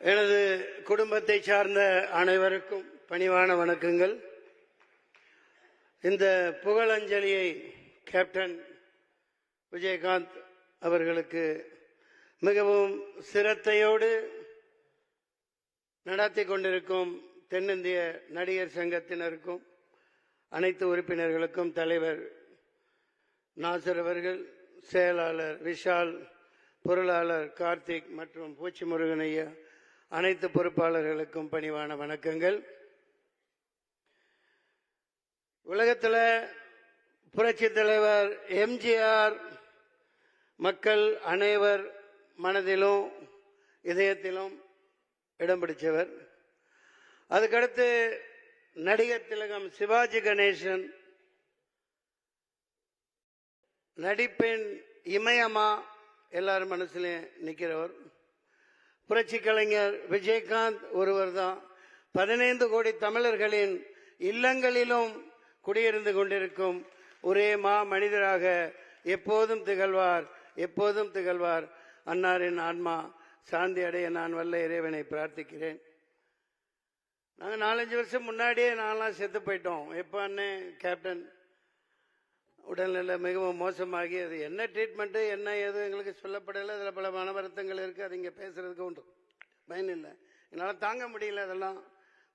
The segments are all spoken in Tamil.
எனது குடும்பத்தை சார்ந்த அனைவருக்கும் பணிவான வணக்கங்கள். இந்த புகழஞ்சலியை கேப்டன் விஜயகாந்த் அவர்களுக்கு மிகவும் சிரத்தையோடு நடத்தி கொண்டிருக்கும் தென்னிந்திய நடிகர் சங்கத்தினருக்கும் அனைத்து உறுப்பினர்களுக்கும் தலைவர் நாசர் அவர்கள் செயலாளர் விஷால் பொருளாளர் கார்த்திக் மற்றும் பூச்சி முருகன் ஐயா அனைத்து பொறுப்பாளர்களுக்கும் பணிவான வணக்கங்கள். உலகத்தில் புரட்சி தலைவர் எம்ஜிஆர் மக்கள் அனைவர் மனதிலும் இதயத்திலும் இடம் பிடிச்சவர். அதுக்கடுத்து நடிகர் திலகம் சிவாஜி கணேசன் நடிப்பின் இமயமா எல்லாரும் மனசுலயும் நிற்கிறவர். புரட்சி கலைஞர் விஜயகாந்த் ஒருவர் தான் பதினைந்து கோடி தமிழர்களின் இல்லங்களிலும் குடியிருந்து கொண்டிருக்கும் ஒரே மா மனிதராக எப்போதும் திகழ்வார் எப்போதும் திகழ்வார். அன்னாரின் ஆன்மா சாந்தி அடைய நான் வல்ல இறைவனை பிரார்த்திக்கிறேன். நாங்கள் நாலஞ்சு வருஷம் முன்னாடியே நான்லாம் செத்து போயிட்டோம். எப்போ அண்ணன் கேப்டன்? உடல்நிலை மிகவும் மோசமாகி அது என்ன ட்ரீட்மெண்ட்டு என்ன ஏது எங்களுக்கு சொல்லப்படலை. அதில் பல மன வருத்தங்கள் இருக்குது அது இங்கே பேசுகிறதுக்கு உண்டு. பயன் இல்லை. என்னால் தாங்க முடியல அதெல்லாம்.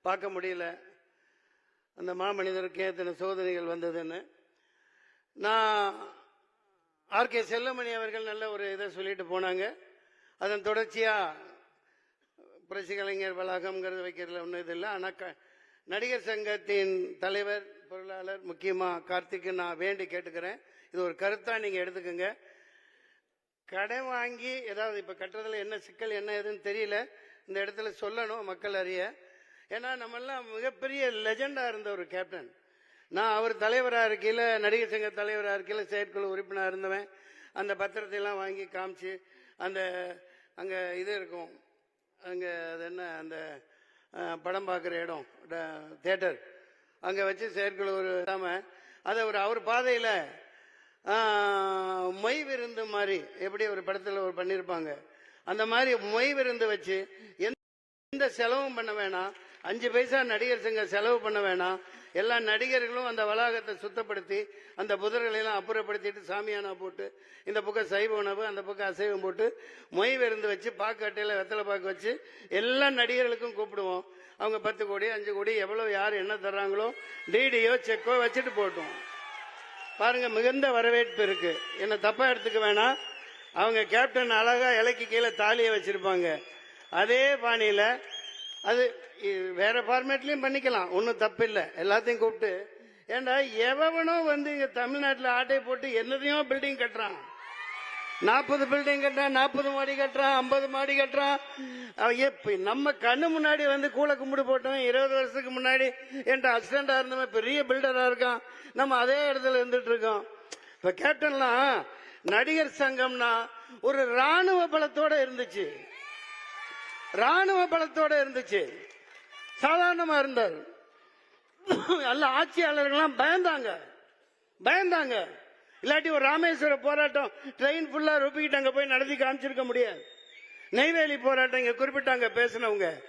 பார்க்க முடியல. அந்த மாமனிதருக்கு எத்தனை சோதனைகள் வந்ததுன்னு. நான் ஆர்கே செல்லமணி அவர்கள் நல்ல ஒரு இதை சொல்லிட்டு போனாங்க. அதன் தொடர்ச்சியாக புரட்சி கலைஞர் வளாகம்ங்கிறது வைக்கிறதுல ஒன்றும் இது இல்லை. ஆனால் க நடிகர் சங்கத்தின் தலைவர் பொருளாளர் முக்கியமாக கார்த்திக்கு நான் வேண்டி கேட்டுக்கிறேன். இது ஒரு கருத்தாக நீங்கள் எடுத்துக்கோங்க. கடன் வாங்கி ஏதாவது இப்போ கட்டுறதுல என்ன சிக்கல் என்ன ஏதுன்னு தெரியல. இந்த இடத்துல சொல்லணும் மக்கள் அறிய. ஏன்னா நம்மெல்லாம் மிகப்பெரிய லெஜெண்டாக இருந்த ஒரு கேப்டன் நான் அவர் தலைவராக இருக்கையில் நடிகர் சங்க தலைவராக இருக்கையில் செயற்குழு உறுப்பினராக இருந்தவன். அந்த பத்திரத்தையெல்லாம் வாங்கி காமிச்சு அந்த அங்கே இது இருக்கும். அங்கே அது என்ன அந்த படம் பார்க்குற இடம் தேட்டர் அங்கே வச்சு செயற்குழு ஒரு இல்லாமல் அதை ஒரு அவர் பாதையில் மொய் விருந்து மாதிரி எப்படி ஒரு படத்தில் ஒரு பண்ணியிருப்பாங்க அந்த மாதிரி மொய் விருந்து வச்சு எந்த எந்த செலவும் பண்ண வேணாம். அஞ்சு பைசா நடிகர் சங்கம் செலவு பண்ண வேணாம். எல்லா நடிகர்களும் அந்த வளாகத்தை சுத்தப்படுத்தி அந்த புதர்களை எல்லாம் அப்புறப்படுத்திட்டு சாமியானா போட்டு இந்த பக்கம் சைவ உணவு அந்த பக்கம் அசைவம் போட்டு மொய் விருந்து வச்சு பாக்கு அட்டையில் வெத்தலை பாக்கு வச்சு எல்லா நடிகர்களுக்கும் கூப்பிடுவோம். அவங்க பத்து கோடி அஞ்சு கோடி எவ்வளவு யார் என்ன தர்றாங்களோ டிடியோ செக்கோ வச்சுட்டு போட்டோம் பாருங்க மிகுந்த வரவேற்பு இருக்கு. என்ன தப்பா எடுத்துக்க வேணாம். அவங்க கேப்டன் அழகா இலைக்கு கீழே தாலியை வச்சிருப்பாங்க. அதே பாணியில அது வேற ஃபார்மேட்லயும் பண்ணிக்கலாம். ஒன்றும் தப்பு இல்லை எல்லாத்தையும் கூப்பிட்டு. ஏண்டா எவனோ வந்து இங்க தமிழ்நாட்டில் ஆட்டை போட்டு என்னதையும் பில்டிங் கட்டுறான். நாற்பது பில்டிங் கட்டுறான் நாற்பது மாடி கட்டுறான் ஐம்பது மாடி கட்டுறான். நம்ம கண்ணு முன்னாடி வந்து கூலை கும்பிடு போட்டவன் இருபது வருஷத்துக்கு முன்னாடி என்கிட்ட அசிஸ்டண்டா இருந்தவன் பெரிய பில்டரா இருக்கான். நம்ம அதே இடத்துல இருந்துட்டு இருக்கோம். இப்ப கேப்டன்லாம் நடிகர் சங்கம்னா ஒரு ராணுவ பலத்தோட இருந்துச்சு. ராணுவ பலத்தோட இருந்துச்சு. சாதாரணமா இருந்தார். எல்லா ஆட்சியாளர்கள்லாம் பயந்தாங்க. பயந்தாங்க. இல்லாட்டி ஒரு ராமேஸ்வர போராட்டம் ட்ரெயின் ஃபுல்லா ரொப்பிக்கிட்டு அங்க போய் நடத்தி காமிச்சிருக்க முடியாது. நெய்வேலி போராட்டம் இங்க குறிப்பிட்டாங்க பேசினவங்க.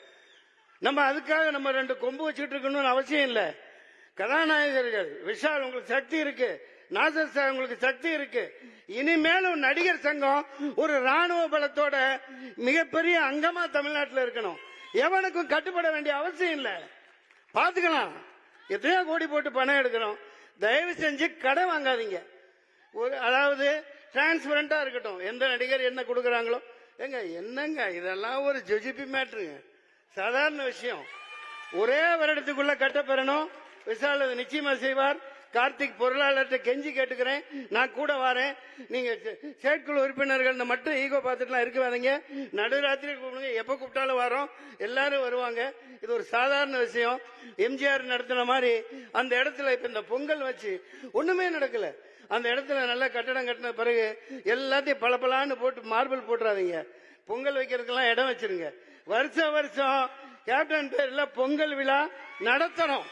நம்ம அதுக்காக நம்ம ரெண்டு கொம்பு வச்சுட்டு இருக்கணும்னு அவசியம் இல்லை. கதாநாயகர்கள் விஷால் உங்களுக்கு சக்தி இருக்கு. நாசர் சார் உங்களுக்கு சக்தி இருக்கு. இனிமேலும் நடிகர் சங்கம் ஒரு ராணுவ பலத்தோட மிகப்பெரிய அங்கமா தமிழ்நாட்டில் இருக்கணும். எவனுக்கும் கட்டுப்பட வேண்டிய அவசியம் இல்லை. பாத்துக்கலாம். எத்தனையோ கோடி போட்டு பணம் எடுக்கிறோம் தயவு செஞ்சு கடன் வாங்காதீங்க. ஒரு அதாவது டிரான்ஸ்பரண்டா இருக்கட்டும். எந்த நடிகர் என்ன கொடுக்குறாங்களோ. ஏங்க என்னங்க? இதெல்லாம் ஒரு ஜுஜிபி மேட்ருங்க சாதாரண விஷயம். ஒரே வருடத்துக்குள்ள கட்டப்பெறணும் விஷால் அது நிச்சயமா செய்வார். கார்த்திக் பொருளாளர்கிட்ட கெஞ்சி கேட்டுக்கிறேன். நான் கூட வரேன். நீங்க செயற்குழு உறுப்பினர்கள் மட்டும் ஈகோ பார்த்துட்டுலாம் இருக்காதீங்க. நடுராத்திரி கூப்பிடுங்க எப்ப கூப்பிட்டாலும் வரோம் எல்லாரும் வருவாங்க. இது ஒரு சாதாரண விஷயம். எம்ஜிஆர் நடத்தின மாதிரி அந்த இடத்துல இப்ப இந்த பொங்கல் வச்சு ஒண்ணுமே நடக்கல. அந்த இடத்துல நல்ல கட்டடம் கட்டின பிறகு எல்லாத்தையும் பளபளன்னு போட்டு மார்பிள் போட்டுறாதீங்க. பொங்கல் வைக்கிறதுக்கெல்லாம் இடம் வச்சிருங்க. வருஷம் வருஷம் கேப்டன் பேர்ல பொங்கல் விழா நடத்தணும்.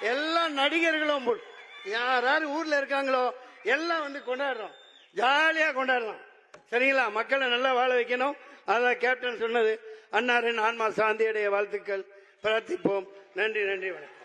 எல்லா நடிகர்களும் போ- யார் யார் ஊர்ல இருக்காங்களோ எல்லாம் வந்து கொண்டாடுறோம். ஜாலியா கொண்டாடலாம் சரிங்களா? மக்களை நல்லா வாழ வைக்கணும். அதான் கேப்டன் சொன்னது. அன்னாரின் ஆன்மா சாந்தியுடைய வாழ்த்துக்கள். பிரார்த்திப்போம். நன்றி நன்றி வணக்கம்.